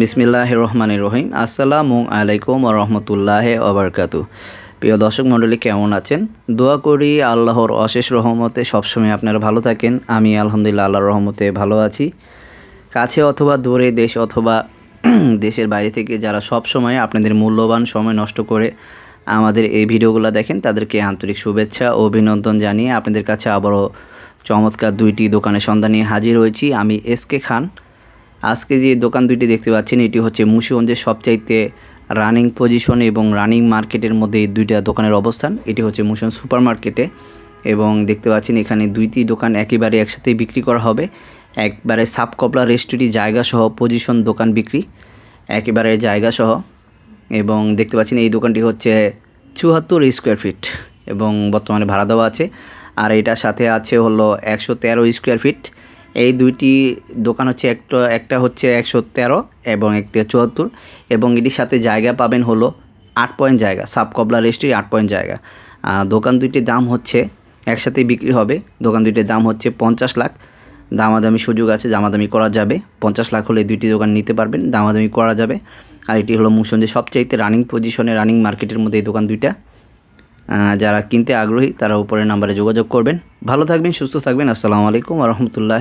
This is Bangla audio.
বিসমিল্লাহ রহমান রহিম। আসসালামু আলাইকুম রহমতুল্লাহ ওবরকাতু প্রিয় দর্শক মণ্ডলী, কেমন আছেন? দোয়া করি আল্লাহর অশেষ রহমতে সবসময় আপনারা ভালো থাকেন। আমি আলহামদুলিল্লাহ আল্লাহর রহমতে ভালো আছি। কাছে অথবা দূরে দেশ অথবা দেশের বাইরে থেকে যারা সব সময় আপনাদের মূল্যবান সময় নষ্ট করে আমাদের এই ভিডিওগুলো দেখেন, তাদেরকে আন্তরিক শুভেচ্ছা ও অভিনন্দন জানিয়ে আপনাদের কাছে আবারও চমৎকার দুইটি দোকানের সন্ধান নিয়ে হাজির হয়েছি। আমি এস কে খান। আজকে যে দোকান দুইটি দেখতে পাচ্ছেন, এটি হচ্ছে মুন্সিগঞ্জের সবচাইতে রানিং পজিশন এবং রানিং মার্কেটের মধ্যে এই দুইটা দোকানের অবস্থান। এটি হচ্ছে মুন্সিগঞ্জ সুপার মার্কেটে এবং দেখতে পাচ্ছেন এখানে দুইটি দোকান একেবারে একসাথে বিক্রি করা হবে। একবারে সাবকপলা রেস্টুরি জায়গা সহ পজিশন দোকান বিক্রি একেবারে জায়গা সহ এবং দেখতে পাচ্ছেন এই দোকানটি হচ্ছে চুয়াত্তর স্কোয়ার ফিট এবং বর্তমানে ভাড়া দেওয়া আছে। আর এটার সাথে আছে হলো একশো তেরো স্কোয়ার ফিট এই দুইটি দোকান হচ্ছে একটা একটা হচ্ছে একশো তেরো এবং একটি চুয়াত্তর এবং এটির সাথে জায়গা পাবেন হলো আট পয়েন্ট জায়গা সাবকবলা রেস্ট্রি আট পয়েন্ট জায়গা। দোকান দুইটির দাম হচ্ছে একসাথে বিক্রি হবে। দোকান দুইটির দাম হচ্ছে পঞ্চাশ লাখ। দামাদামি সুযোগ আছে, দামাদামি করা যাবে। পঞ্চাশ লাখ হলে দুইটি দোকান নিতে পারবেন, দামাদামি করা যাবে। আর এটি হলো মুসঞ্জে সবচাইতে রানিং পজিশনে রানিং মার্কেটের মধ্যে এই দোকান দুইটা। যারা কিনতে আগ্রহী তারা উপরের নাম্বারে যোগাযোগ করবেন। ভালো থাকবেন, সুস্থ থাকবেন। আসসালামু আলাইকুম রহমতুল্লাহ।